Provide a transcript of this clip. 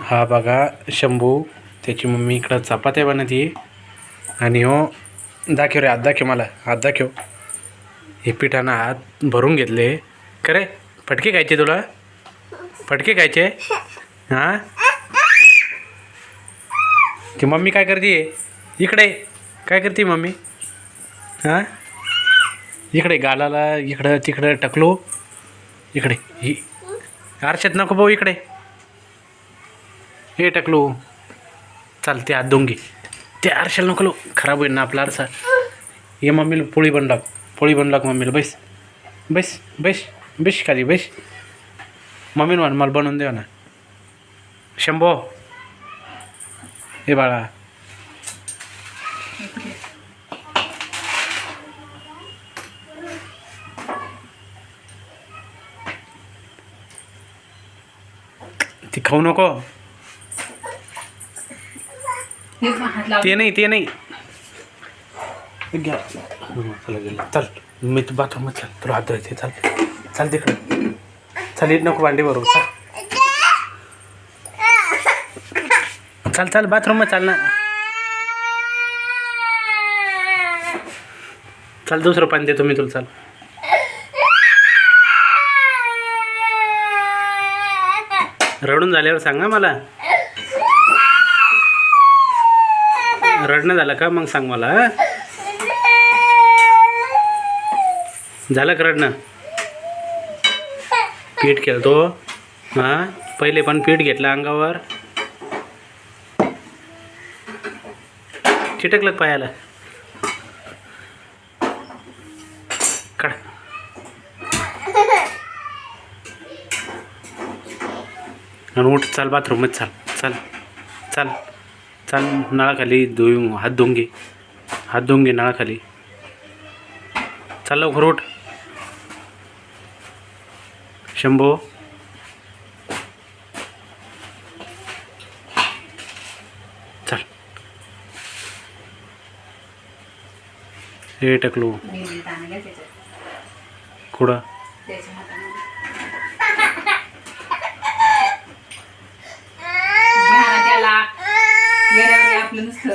हा बघा शंभू त्याची मम्मी इकडं चपात्या बनवते. आणि हो दाखव रे हात दाखव मला हात दाखव. हे पिठानं हात भरून घेतले. करे फटके खायचे तुला? फटके खायचे? हां? ती मम्मी काय करते? इकडे काय करते मम्मी? हां? इकडे गालाला इकडं तिकडं टकलो. इकडे. ही आरशात नको भाऊ इकडे. हे टाकलो. चालते आत हात दोंगी ते आरशाला नकलो खराब होईल ना आपला आरसा. ये मम्मीला पोळी बन लाग पोळी बन लाग मम्मीला. बैस. बैस. बैस. बैस खाली. बैस. मम्मीनं म्हण मला बनवून देऊ ना. शंभो. हे बाळा. ती खाऊ नको. ते नाही ते नाही. घ्या. चला गेलं चल मी तू बाथरूमात चल. तुला हात धुवायचे. चल. चल तिकडे. चल येत नको भांडी बरोबर चल. चल चल बाथरूममध्ये चाल ना. चल दुसरं पाणी देतो मी तुला. चल. रडून झाल्यावर सांगा मला. रडणं झालं का? मग सांग मला झालं का रडणं? पीठ खेळतो हां? पहिले पण पीठ घेतलं अंगावर. चिटकलं पायाला? काढ. आणि उठ चाल बाथरूममध्ये चाल चाल चाल. चाल नळाखाली धुई हात धुवून घे हात धुवून घे नळाखाली. चाल लवकर उठ. शंभो. चल. हे टकलू. कुठं? त्याच्या